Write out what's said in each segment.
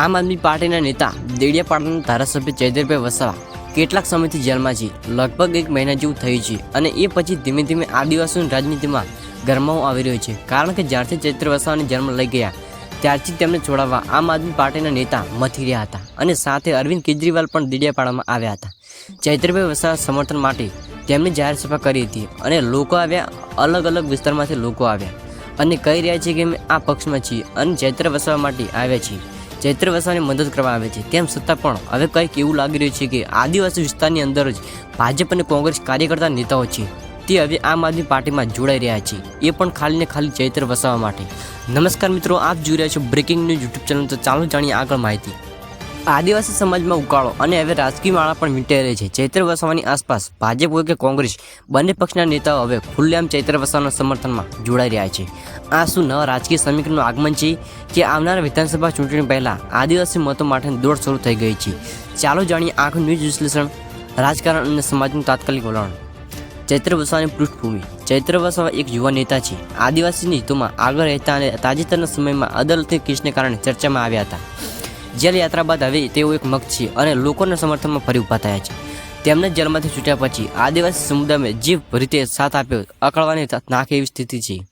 આમ આદમી પાર્ટીના નેતા દેડિયાપાડાના ધારાસભ્ય ચૈતરભાઈ વસાવા કેટલાક સમયથી જેલમાં છે. લગભગ એક મહિના જેવું થયું છે અને એ પછી ધીમે ધીમે આદિવાસીઓની રાજનીતિમાં ગરમાવો આવી રહ્યો છે. કારણ કે જ્યારથી ચૈત્ર વસાવાને જન્મ લઈ ગયા, ત્યારથી તેમને છોડાવવા આમ આદમી પાર્ટીના નેતા મથી રહ્યા હતા અને સાથે અરવિંદ કેજરીવાલ પણ દેડિયાપાડામાં આવ્યા હતા. ચૈત્રભાઈ વસાવા સમર્થન માટે તેમણે જાહેર સભા કરી હતી અને લોકો આવ્યા, અલગ અલગ વિસ્તારમાંથી લોકો આવ્યા અને કહી રહ્યા છે કે અમે આ પક્ષમાં છીએ અને ચૈત્ર વસાવા માટે આવ્યા છીએ. ચૈત્ર વસાવાને મદદ કરવા આવે છે. તેમ છતાં પણ હવે કંઈક એવું લાગી રહ્યું છે કે આદિવાસી વિસ્તારની અંદર જ ભાજપ અને કોંગ્રેસ કાર્યકર્તા નેતાઓ છે. તે હવે આમ આદમી પાર્ટીમાં જોડાઈ રહ્યા છે. એ પણ ખાલી ને ખાલી ચૈત્ર વસાવા માટે. નમસ્કાર મિત્રો, આપ જોઈ રહ્યા છો બ્રેકિંગ ન્યૂઝ યુટ્યુબ ચેનલ. તો ચાલો જાણીએ આગળ માહિતી. આદિવાસી સમાજમાં ઉકાળો અને હવે રાજકીય માળા પણ રહી છે. ચૈત્ર વસાવાની આસપાસ ભાજપ કે કોંગ્રેસ બંને પક્ષના નેતાઓ હવે ખુલ્લેઆમ ચૈત્ર વસાવાના સમર્થનમાં જોડાઈ રહ્યા છે. આ શું નવા રાજકીય સમીકરણનું આગમન છે કે આવનારા વિધાનસભા ચૂંટણી પહેલાં આદિવાસી મતો માટેની દોડ શરૂ થઈ ગઈ છે. ચાલો જાણીએ આખું ન્યૂઝ વિશ્લેષણ, રાજકારણ અને સમાજનું તાત્કાલિક વલણ. ચૈત્ર વસાવાની પૃષ્ઠભૂમિ. ચૈત્ર વસાવા એક યુવા નેતા છે. આદિવાસીની હિતોમાં આગળ રહેતા અને તાજેતરના સમયમાં અદાલતની કેસને કારણે ચર્ચામાં આવ્યા હતા. જેલ યાત્રા બાદ હવે તેઓ એક મગ છે અને લોકોના સમર્થનમાં ફરી ઊભા થયા છે. તેમને જેલમાંથી છૂટ્યા પછી આદિવાસી સમુદાયમાં જીવ રીતે સાથ આપ્યો અકળવાની નાખે એવી સ્થિતિ છે.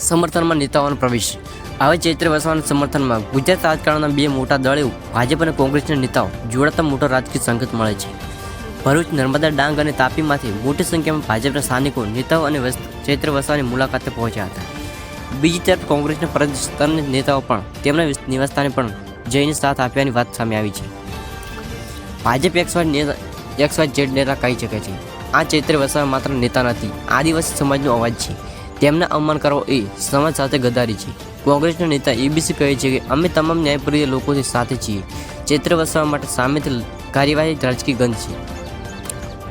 સમર્થનમાં નેતાઓનો પ્રવેશ. હવે ચૈત્ર વસવાના સમર્થનમાં ગુજરાત રાજકારણના બે મોટા દળો ભાજપ અને કોંગ્રેસના નેતાઓ જોડાતા મોટો રાજકીય સંકેત મળે છે. ભરૂચ, નર્મદા, ડાંગ અને તાપીમાંથી મોટી સંખ્યામાં ભાજપના સ્થાનિકો, નેતાઓ અને ચૈત્ર વસાવાની મુલાકાતે પહોંચ્યા હતા. બીજી તરફ કોંગ્રેસના પ્રદેશ સ્તરના નેતાઓ પણ તેમના વિસ- નિવાસસ્થાને પણ જઈને સાથ આપ્યાની વાત સામે આવી છે. ભાજપ એક્સ વાય નેતા એક્સ વાય નેતા કહી શકે છે. આ ચૈત્ર વસાવા માત્ર નેતા નથી, આદિવાસી સમાજનો અવાજ છે. તેમના અવમાન કરવો એ સમાજ સાથે ગદારી છે. કોંગ્રેસના નેતા એબીસી કહે છે કે, અમે તમામ ન્યાયપ્રિય લોકોથી સાથે છીએ. ચૈત્ર વસાવા માટે સામેથી કાર્યવાહી રાજકીય ગંધ છે.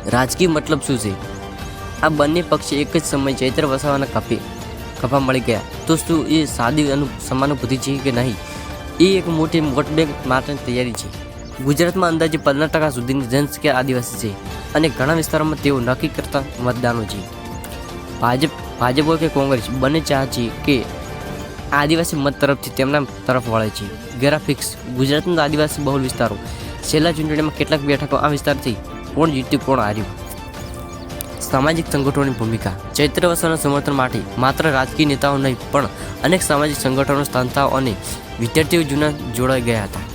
રાજકીય મતલબ શું છે? આ બંને પક્ષે એક જ સમય ચૈત્ર વસાવાના કપે કપા મળી ગયા. તો શું એ સાદી અનુ સમાનુભૂતિ છે કે નહીં? એ એક મોટી વોટબેંક માટેની તૈયારી છે. ગુજરાતમાં અંદાજે પંદર ટકા સુધીની જનસંખ્યા આદિવાસી છે અને ઘણા વિસ્તારોમાં તેઓ નક્કી કરતા મતદાનો છે. ભાજપ ભાજપ હોય કે કોંગ્રેસ, બંને ચાહે છે કે આદિવાસી મત તરફથી તેમના તરફ વળે છે. ગ્રાફિક્સ, ગુજરાતના આદિવાસી બહુલ વિસ્તારો. છેલ્લા ચૂંટણીમાં કેટલાક બેઠકો આ વિસ્તારથી કોણ જીત્યું, કોણ હાર્યું? સામાજિક સંગઠનોની ભૂમિકા. ચૈત્ર વર્ષના સમર્થન માટે માત્ર રાજકીય નેતાઓ નહીં, પણ અનેક સામાજિક સંગઠનો, સંસ્થાઓ અને વિદ્યાર્થીઓ જૂના જોડાઈ ગયા હતા.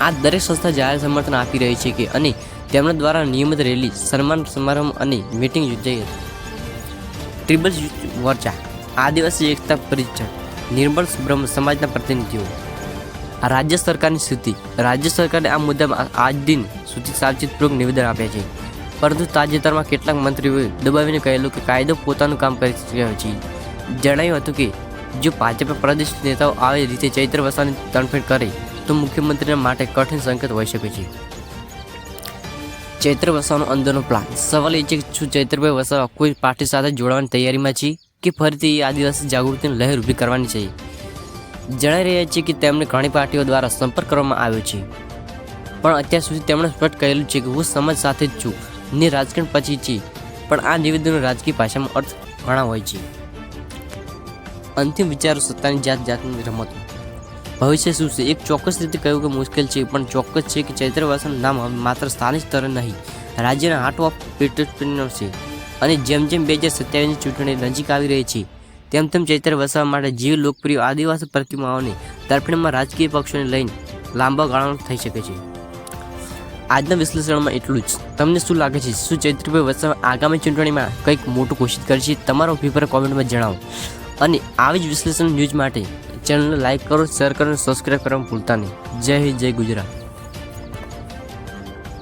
આ દરેક સંસ્થા જાહેર સમર્થન આપી રહી છે કે અને તેમના દ્વારા નિયમિત રેલી, સન્માન સમારંભ અને મીટિંગ યોજાઈ હતી. ટ્રિબલ વર્ચા આદિવાસી એકતા પરિચય, નિર્મળ બ્રહ્મ સમાજના પ્રતિનિધિઓ. રાજ્ય સરકારની સ્થિતિ, રાજ્ય સરકારે આ મુદ્દામાં આજ દિન સુધી સાવચેતપૂર્વક નિવેદન આપ્યા છે. પરંતુ તાજેતરમાં કેટલાક મંત્રીઓએ દબાવીને કહેલું કે કાયદો પોતાનું કામ કરી રહ્યો છે. જણાવ્યું હતું કે જો ભાજપે પ્રદેશ નેતાઓ આવી રીતે ચૈત્ર વસાવાની તણફેડ કરે, તો મુખ્યમંત્રીના માટે કઠિન સંકેત હોઈ શકે છે. ચૈત્ર વસાવાનો અંદરનો પ્લાન સવાલ એ છે કે શું ચૈત્રભાઈ વસાવા કોઈ પાર્ટી સાથે જોડાવાની તૈયારીમાં છે કે ફરીથી આદિવાસી જાગૃતિની લહેર ઊભી કરવાની છે? જણાઈ રહ્યા છે કે તેમને ઘણી પાર્ટીઓ દ્વારા સંપર્ક કરવામાં આવ્યો છે. પણ અત્યાર સુધી તેમણે સ્પષ્ટ કહેલું છે કે હું સમાજ સાથે જ છું ને રાજકારણ પછી છે. પણ આ નિવેદનો રાજકીય ભાષામાં અર્થ ઘણા હોય છે. અંતિમ વિચારો સત્તાની જાત જાતની રમતો. ભવિષ્ય શું છે? એક ચોક્કસ રીતે કહ્યું કે મુશ્કેલ છે, પણ ચોક્કસ છે કે ચૈત્ર વાસન નામ માત્ર સ્થાનિક સ્તરે નહીં, રાજ્યના હાર્ટ ઓફ પેટ્રોસ્પિનર છે. અને જેમ જેમ બે હજાર સત્યાવીસની ચૂંટણી નજીક આવી રહી છે, તેમ તેમ ચૈત્ર વસાવા માટે જીવ લોકપ્રિય આદિવાસી પ્રતિમાઓની તરફેણમાં રાજકીય પક્ષોને લઈને લાંબા ગાળાનો થઈ શકે છે. આજના વિશ્લેષણમાં એટલું જ. તમને શું લાગે છે? શું ચૈત્રભાઈ વસાવા આગામી ચૂંટણીમાં કંઈક મોટું ઘોષિત કરશે? તમારો અભિપ્રાય કોમેન્ટમાં જણાવો. અને આવી જ વિશ્લેષણ ન્યૂઝ માટે ચેનલને લાઇક કરો શેર કરો અને સબસ્ક્રાઈબ કરવાનું ભૂલતા નહીં. જય હિન્દ, જય ગુજરાત.